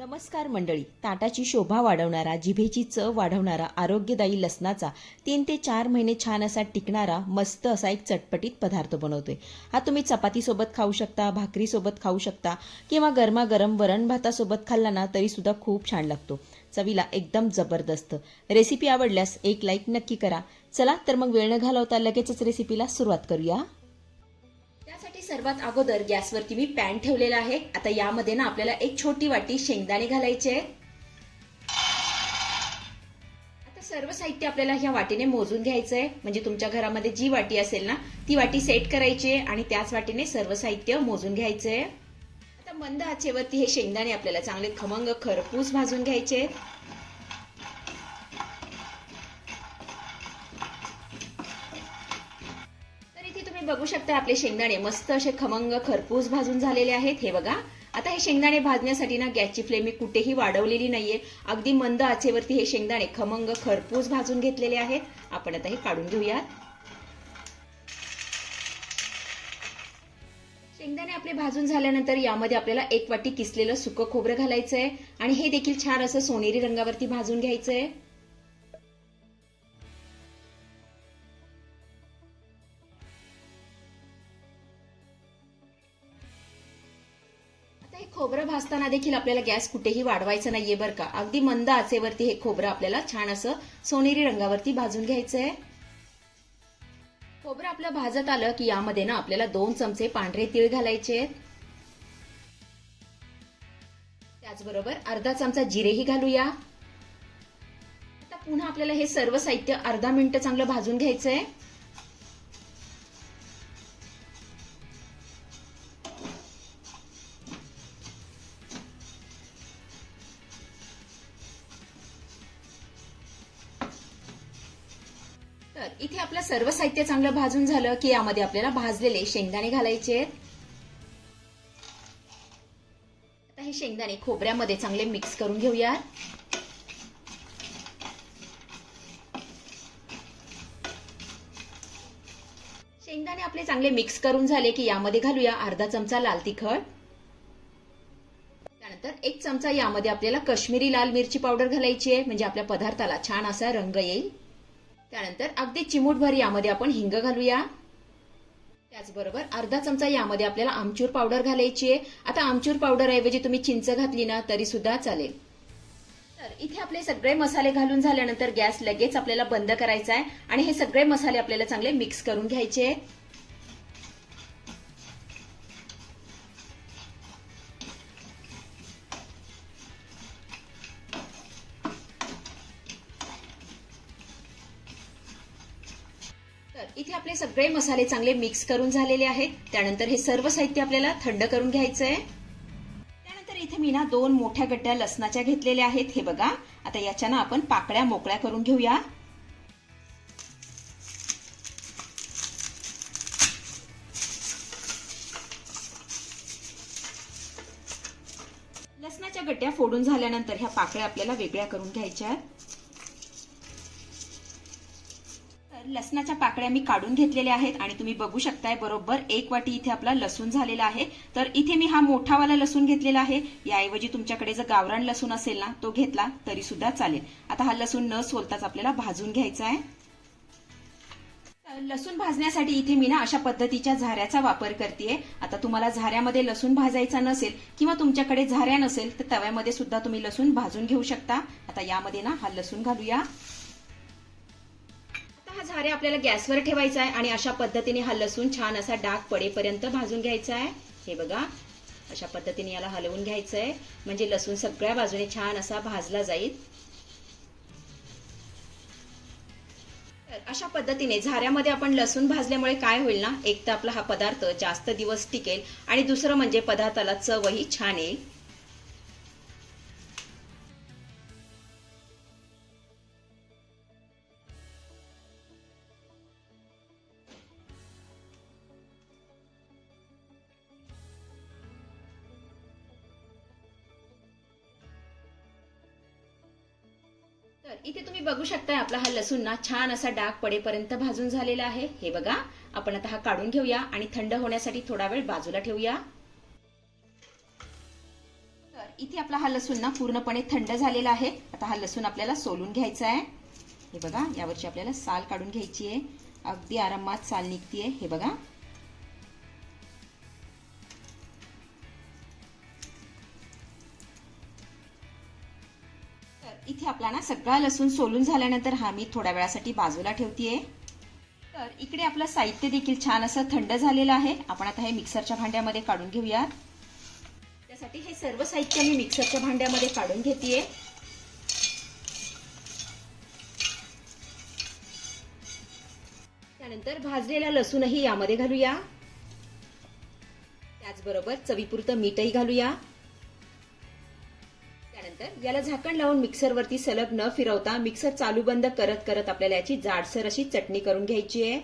नमस्कार मंडळी. ताटाची शोभा वाढवणारा जिभेची चव वाढवणारा आरोग्यदायी लसणाचा तीन ते चार महिने छान असा टिकणारा मस्त असा एक चटपटीत पदार्थ बनवतोय. हा तुम्ही चपातीसोबत खाऊ शकता भाकरीसोबत खाऊ शकता किंवा गरमागरम वरण भातासोबत खाल्ला ना तरी सुद्धा खूप छान लागतो. चवीला एकदम जबरदस्त. रेसिपी आवडल्यास एक लाईक नक्की करा. चला तर मग वेळ न घालवता लगेचच रेसिपीला सुरुवात करूया. सर्वात अगोदर गॅसवरती मी पॅन ठेवलेला आहे आता यामध्ये ना आपल्याला एक छोटी वाटी शेंगदाणे घालायचे आहेत. आता सर्व साहित्य आपल्याला ह्या वाटीने मोजून घ्यायचं आहे म्हणजे तुमच्या घरामध्ये जी वाटी असेल ना ती वाटी सेट करायची आहे आणि त्याच वाटीने सर्व साहित्य मोजून घ्यायचं आहे आता मंद आचेवरती हे शेंगदाणे आपल्याला चांगले खमंग खरपूस भाजून घ्यायचे आहेत. बघू शकता आपले शेंगदाणे मस्त असे खमंग खरपूस भाजून झालेले आहेत. हे बघा. आता हे शेंगदाणे भाजण्यासाठी ना गॅसची फ्लेम मी कुठेही वाढवलेली नाहीये. अगदी मंद आचेवरती हे शेंगदाणे खमंग खरपूस भाजून घेतलेले आहेत. आपण आता हे काढून घेऊयात. शेंगदाणे आपले भाजून झाल्यानंतर यामध्ये आपल्याला एक वाटी किसलेलं सुकं खोबरं घालायचंय. आणि हे देखील छान असं सोनेरी रंगावरती भाजून घ्यायचंय. खोबरं भाजताना देखील आपल्याला गॅस कुठेही वाढवायचं नाहीये बरं का. अगदी मंद आचेवरती हे खोबरं आपल्याला छान असं सोनेरी रंगावरती भाजून घ्यायचं आहे खोबरं आपलं भाजत आलं की यामध्ये ना आपल्याला दोन चमचे पांढरे तीळ घालायचे आहेत. त्याचबरोबर अर्धा चमचा जिरेही घालूया. आता पुन्हा आपल्याला हे सर्व साहित्य अर्धा मिनिट चांगलं भाजून घ्यायचं आहे तर इथे आपलं सर्व साहित्य चांगलं भाजून झालं की यामध्ये आपल्याला भाजलेले शेंगदाणे घालायचे आहेत. आता हे शेंगदाणे खोबऱ्यामध्ये चांगले मिक्स करून घेऊया शेंगदाणे आपले चांगले मिक्स करून झाले की यामध्ये घालूया अर्धा चमचा लाल तिखट. त्यानंतर एक चमचा यामध्ये आपल्याला कश्मीरी लाल मिरची पावडर घालायची आहे. म्हणजे आपल्या पदार्थाला छान असा रंग येईल. त्यानंतर अगदी चिमूटभर यामध्ये आपण हिंग घालूया. त्याचबरोबर अर्धा चमचा यामध्ये आपल्याला आमचूर पावडर घालायची आहे. आता आमचूर पावडर ऐवजी तुम्ही चिंच घातली ना तरी सुद्धा चालेल. तर इथे आपले सगळे मसाले घालून झाल्यानंतर गॅस लगेच आपल्याला बंद करायचा आहे. आणि हे सगळे मसाले आपल्याला चांगले मिक्स करून घ्यायचे इथे आपले सगळे मसाले चांगले मिक्स करून झालेले आहेत. त्यानंतर हे सर्व साहित्य आपल्याला थंड करून घ्यायचं आहे त्यानंतर इथे मी ना दोन मोठ्या गड्ड्या लसणाच्या घेतलेल्या आहेत. हे बघा. आता याच्या ना आपण पाकळ्या मोकळ्या करून घेऊया. लसणाच्या गड्ड्या फोडून झाल्यानंतर ह्या पाकळ्या आपल्याला वेगळ्या करून घ्यायच्या आहेत. लसणाच्या पाकळ्या मी काढून घेतलेल्या आहेत आणि तुम्ही बघू शकताय बरोबर एक वाटी इथे आपला लसूण झालेला आहे. तर इथे मी हा मोठावाला लसूण घेतलेला आहे. याऐवजी तुमच्याकडे जर गावरान लसूण असेल ना तो घेतला तरी सुद्धा चालेल. आता हा लसूण न सोलताच आपल्याला भाजून घ्यायचा आहे. लसूण भाजण्यासाठी इथे मी ना अशा पद्धतीच्या झाऱ्याचा वापर करते आता तुम्हाला झाऱ्यामध्ये लसूण भाजायचा नसेल किंवा तुमच्याकडे झाऱ्या नसेल तर तव्यामध्ये सुद्धा तुम्ही लसूण भाजून घेऊ शकता. आता यामध्ये ना हा लसूण घालूया. हा झाऱ्या आपल्याला गॅसवर ठेवायचा आहे आणि अशा पद्धतीने हा लसूण छान असा डाग पडेपर्यंत भाजून घ्यायचा आहे. हे बघा अशा पद्धतीने याला हलवून घ्यायचं आहे. म्हणजे लसूण सगळ्या बाजूने छान असा भाजला जाईल. अशा पद्धतीने झाऱ्यामध्ये आपण लसूण भाजल्यामुळे काय होईल ना एक तर आपला हा पदार्थ जास्त दिवस टिकेल आणि दुसरं म्हणजे पदार्थाला चवही छान येईल. तर इथे तुम्ही बघू शकताय आपला हा लसूण ना छान असा डाग पडेपर्यंत भाजून झालेला आहे. हे बघा आपण आता हा काढून घेऊया आणि थंड होण्यासाठी थोडा वेळ बाजूला ठेवूया. तर इथे आपला हा लसूण ना पूर्णपणे थंड झालेला आहे. आता हा लसूण आपल्याला सोलून घ्यायचा आहे हे बघा यावरची आपल्याला साल काढून घ्यायची आहे अगदी आरामात साल निघतीये. हे बघा. तर इथे आपला ना सगळा लसूण सोलून झाल्यानंतर हा मी थोड्या वेळासाठी बाजूला ठेवतीये. तर इकडे आपलं साहित्य देखील छान असं थंड झालेलं आहे. आपण आता हे मिक्सरच्या भांड्यामध्ये काढून घेऊयात. त्यासाठी हे सर्व साहित्य मी मिक्सरच्या भांड्यामध्ये काढून घेतेय. त्यानंतर भाजलेला लसूणही यामध्ये घालूया. त्याचबरोबर चवीपुरतं मीठही घालूया. त्यानंतर याला झाकण लावून मिक्सरवरती सलग न फिरवता मिक्सर चालू बंद करत करत आपल्याला याची जाडसर अशी चटणी करून घ्यायची आहे.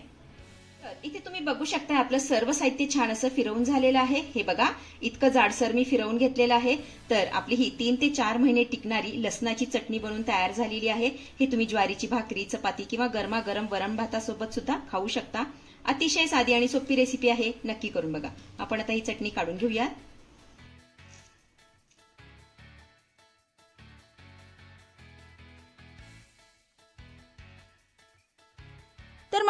तर इथे तुम्ही बघू शकता आपलं सर्व साहित्य छान असं फिरवून झालेलं आहे. हे बघा इतकं जाडसर मी फिरवून घेतलेलं आहे. तर आपली ही तीन ते चार महिने टिकणारी लसणाची चटणी बनवून तयार झालेली आहे. हे तुम्ही ज्वारीची भाकरी चपाती किंवा गरमागरम वरण भातासोबत सुद्धा खाऊ शकता. अतिशय साधी आणि सोपी रेसिपी आहे. नक्की करून बघा. आपण आता ही चटणी काढून घेऊया